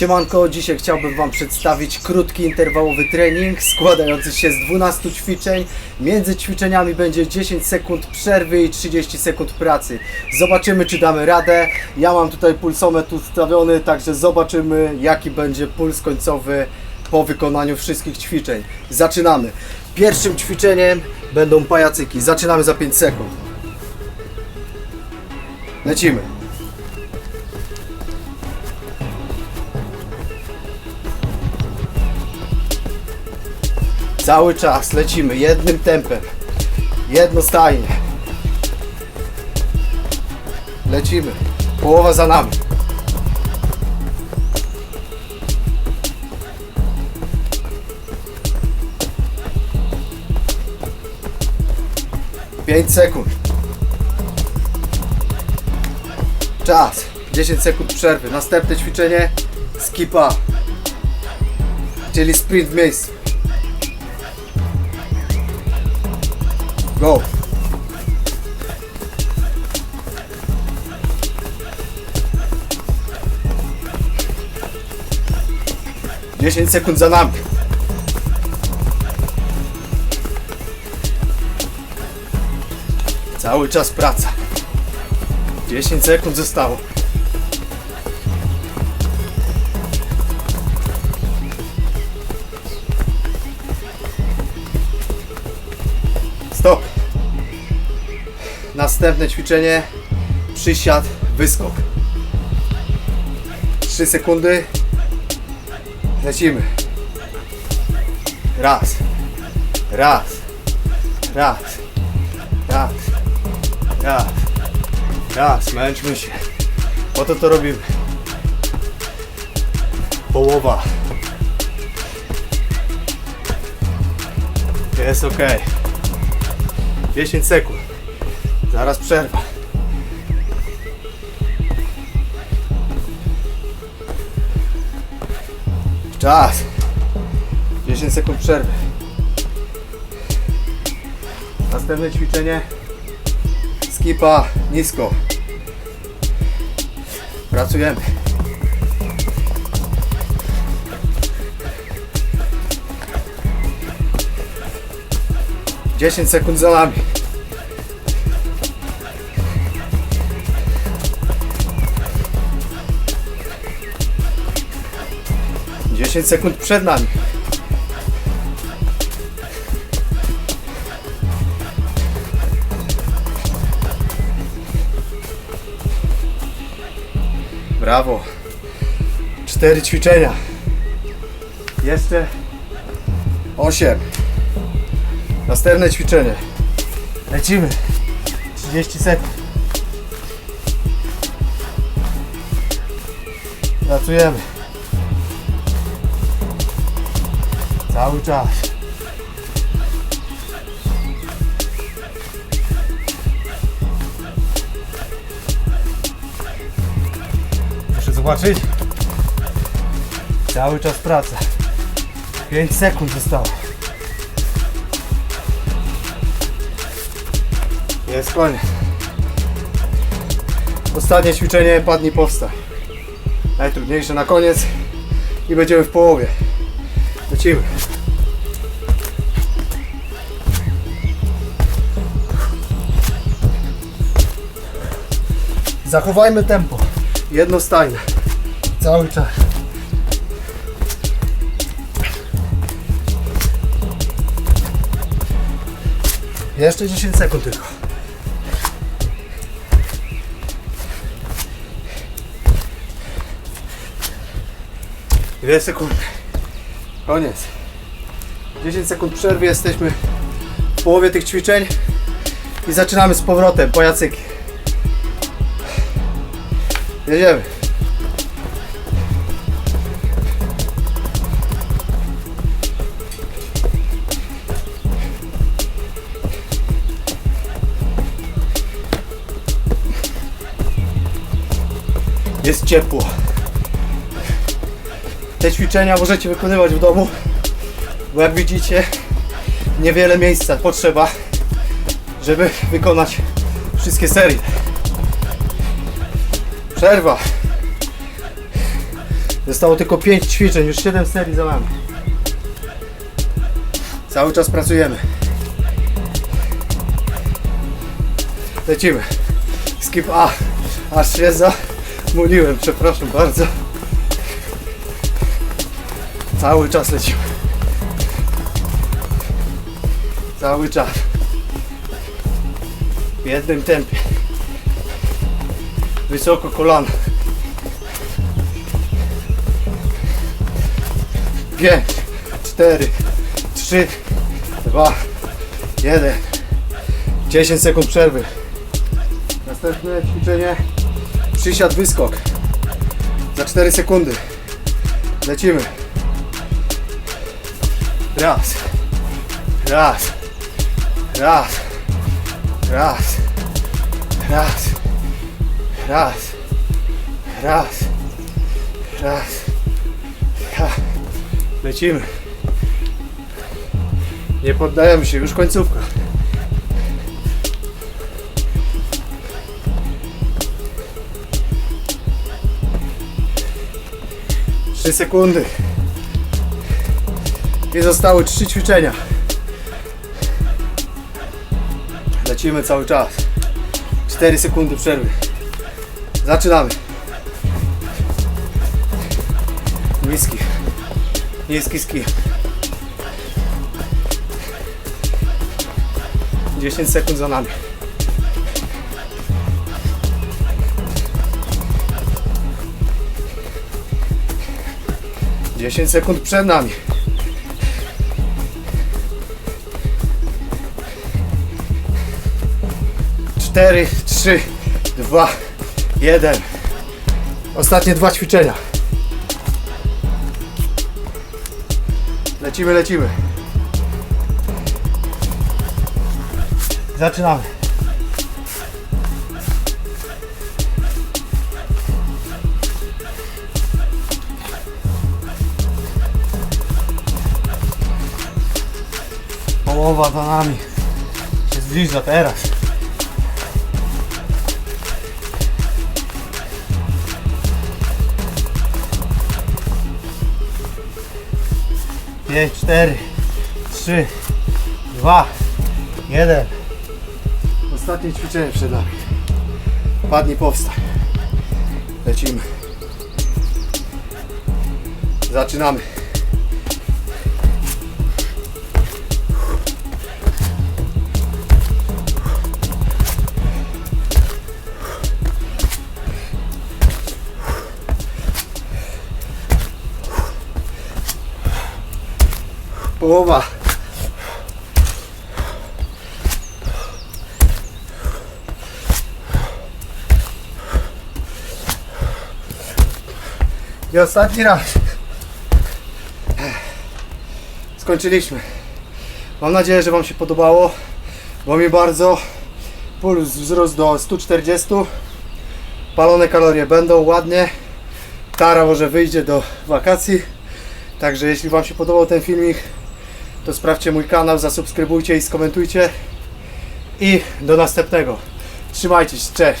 Siemanko, dzisiaj chciałbym Wam przedstawić krótki interwałowy trening składający się z 12 ćwiczeń. Między ćwiczeniami będzie 10 sekund przerwy i 30 sekund pracy. Zobaczymy czy damy radę. Ja mam tutaj pulsometr ustawiony, także zobaczymy jaki będzie puls końcowy po wykonaniu wszystkich ćwiczeń. Zaczynamy. Pierwszym ćwiczeniem będą pajacyki. Zaczynamy za 5 sekund. Lecimy. Cały czas lecimy jednym tempem. Jednostajnie. Lecimy. Połowa za nami. Pięć sekund. Czas. 10 sekund przerwy. Następne ćwiczenie. Skipa. Czyli sprint w miejscu. Go. Dziesięć sekund za nami. Cały czas praca. 10 sekund zostało. Stop. Następne ćwiczenie. Przysiad, wyskok. 3 sekundy. Lecimy. Raz. Raz. Raz. Raz. Raz. Raz. Męczmy się. Po to to robimy. Połowa. Jest ok. 10 sekund. Zaraz przerwa. Czas. 10 sekund przerwy. Następne ćwiczenie. Skipa nisko. Pracujemy. Dziesięć sekund za nami. Dziesięć sekund przed nami. Brawo. Cztery ćwiczenia. Jeszcze osiem. Następne ćwiczenie. Lecimy. 30 sekund. Pracujemy. Cały czas. Muszę zobaczyć. Cały czas praca. 5 sekund zostało. Jest koniec. Ostatnie ćwiczenie, padnij powstań. Najtrudniejsze na koniec i będziemy w połowie. Lecimy. Zachowajmy tempo. Jednostajne. Cały czas. Jeszcze 10 sekund tylko. Dwie sekundy. Koniec. 10 sekund przerwy, jesteśmy w połowie tych ćwiczeń i zaczynamy z powrotem, pajacyki. Jedziemy. Jest ciepło. Te ćwiczenia możecie wykonywać w domu, bo jak widzicie, niewiele miejsca potrzeba, żeby wykonać wszystkie serie. Przerwa. Zostało tylko 5 ćwiczeń, już 7 serii za nami. Cały czas pracujemy. Lecimy. Skip A. Aż się zamuliłem, przepraszam bardzo. Cały czas lecimy. Cały czas. W jednym tempie. Wysoko kolana. 5, 4, 3, 2, 1. 10 sekund przerwy. Następne ćwiczenie. Przysiad wyskok. Za 4 sekundy. Lecimy. Raz. Raz. Raz. Raz. Raz. Raz. Raz. Raz. Lecimy. Nie poddajemy się, już końcówka. Trzy sekundy. I zostały trzy ćwiczenia. Lecimy cały czas. 4 sekundy przerwy. Zaczynamy. Niski. Niski ski. 10 sekund za nami. Dziesięć sekund przed nami. Cztery, trzy, dwa, jeden. Ostatnie dwa ćwiczenia. Lecimy, lecimy. Zaczynamy. Połowa za nami. Się zbliża teraz. Pięć, cztery, trzy, dwa, jeden. Ostatnie ćwiczenie przed nami. Padnij, powstań. Lecimy. Zaczynamy. Połowa. I ostatni raz. Skończyliśmy. Mam nadzieję, że Wam się podobało, bo mi bardzo puls wzrósł do 140. Palone kalorie będą ładnie. Tara może wyjdzie do wakacji. Także jeśli Wam się podobał ten filmik, to sprawdźcie mój kanał, zasubskrybujcie i skomentujcie. I do następnego. Trzymajcie się, cześć.